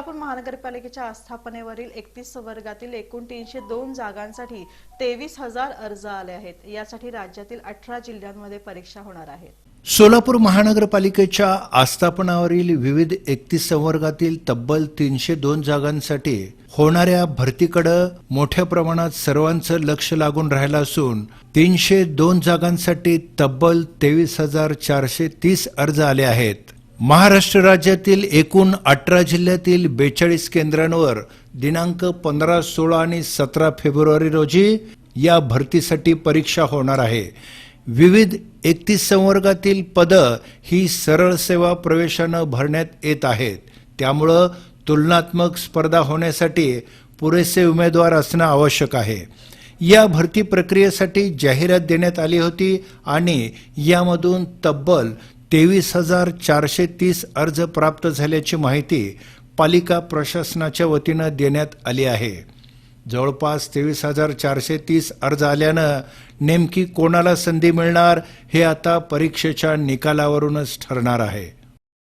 सोलापूर महानगरपालिकेच्या आस्थापनेवरील एकतीस वर्गातील एकूण तीनशे दोन जागांसाठी तेवीस हजार अर्ज आले आहेत. यासाठी राज्यातील अठरा जिल्ह्यांमध्ये परीक्षा होणार आहेत. सोलापूर महानगरपालिकेच्या आस्थापनावरील विविध एकतीस संवर्गातील तब्बल तीनशे दोन जागांसाठी होणाऱ्या भरतीकडं मोठ्या प्रमाणात सर्वांचं लक्ष लागून राहिलं असून तीनशे दोन जागांसाठी तब्बल तेवीस हजार चारशे तीस अर्ज आले आहेत. महाराष्ट्र राज्यातील एकूण अठरा जिल्ह्यातील बेचाळीस केंद्रांवर दिनांक पंधरा सोळा आणि सतरा फेब्रुवारी रोजी या भरतीसाठी परीक्षा होणार आहे. विविध एकतीस संवर्गातील पदं ही सरळ सेवा प्रवेशानं भरण्यात येत आहेत. त्यामुळं तुलनात्मक स्पर्धा होण्यासाठी पुरेसे उमेदवार असणं आवश्यक आहे. या भरती प्रक्रियेसाठी जाहिरात देण्यात आली होती आणि यामधून तब्बल तेवीस हजार चारशे तीस अर्ज प्राप्त झाल्याची माहिती पालिका प्रशासनाच्या वतीनं देण्यात आली आहे. जवळपास तेवीस हजार चारशे तीस अर्ज आल्यानं नेमकी कोणाला संधी मिळणार हे आता परीक्षेच्या निकालावरूनच ठरणार आहे.